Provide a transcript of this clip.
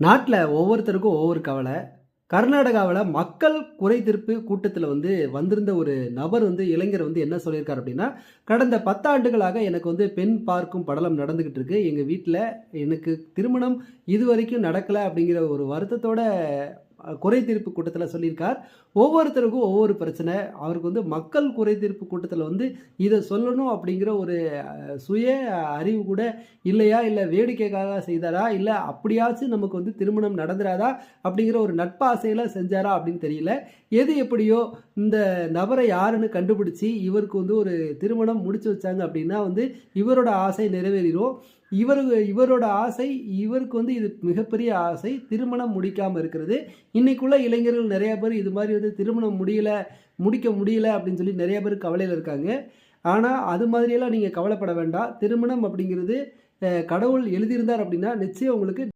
நாட்டில் ஒவ்வொருத்தருக்கும் ஒவ்வொரு கவலை. கர்நாடகாவில் மக்கள் குறை தீர்ப்பு கூட்டத்தில் வந்து வந்திருந்த ஒரு நபர் வந்து இளைஞர் வந்து என்ன சொல்லியிருக்கார் அப்படின்னா கடந்த பத்தாண்டுகளாக எனக்கு வந்து பெண் பார்க்கும் படலம் நடந்துக்கிட்டு இருக்கு. எங்கள் வீட்டில் எனக்கு திருமணம் இது வரைக்கும் நடக்கலை அப்படிங்கிற ஒரு வருத்தத்தோட குறை தீர்ப்பு கூட்டத்தில் சொல்லியிருக்கார். ஒவ்வொருத்தருக்கும் ஒவ்வொரு பிரச்சனை. அவருக்கு வந்து மக்கள் குறை தீர்ப்பு கூட்டத்தில் வந்து இதை சொல்லணும் அப்படிங்கிற ஒரு சுய அறிவு கூட இல்லையா? இல்லை வேடிக்கைக்காக செய்தாரா? இல்லை அப்படியாச்சும் நமக்கு வந்து திருமணம் நடந்துடாதா அப்படிங்கிற ஒரு நட்பாசையில் செஞ்சாரா அப்படின்னு தெரியல. எது எப்படியோ இந்த நபரை யாருன்னு கண்டுபிடிச்சி இவருக்கு வந்து ஒரு திருமணம் முடிச்சு வச்சாங்க அப்படின்னா வந்து இவரோட ஆசை நிறைவேறிடும் இவரு இவரோட ஆசை இவருக்கு வந்து இது மிகப்பெரிய ஆசை திருமணம் முடிக்காமல் இருக்கிறது. இன்றைக்குள்ள இளைஞர்கள் நிறைய பேர் இது மாதிரி வந்து திருமணம் முடியல முடிக்க முடியல அப்படின்னு சொல்லி நிறைய பேர் கவலையில் இருக்காங்க. ஆனால் அது மாதிரியெல்லாம் நீங்கள் கவலைப்பட வேண்டாம். திருமணம் அப்படிங்கிறது கடவுள் எழுதியிருந்தார் அப்படின்னா நிச்சயம் உங்களுக்கு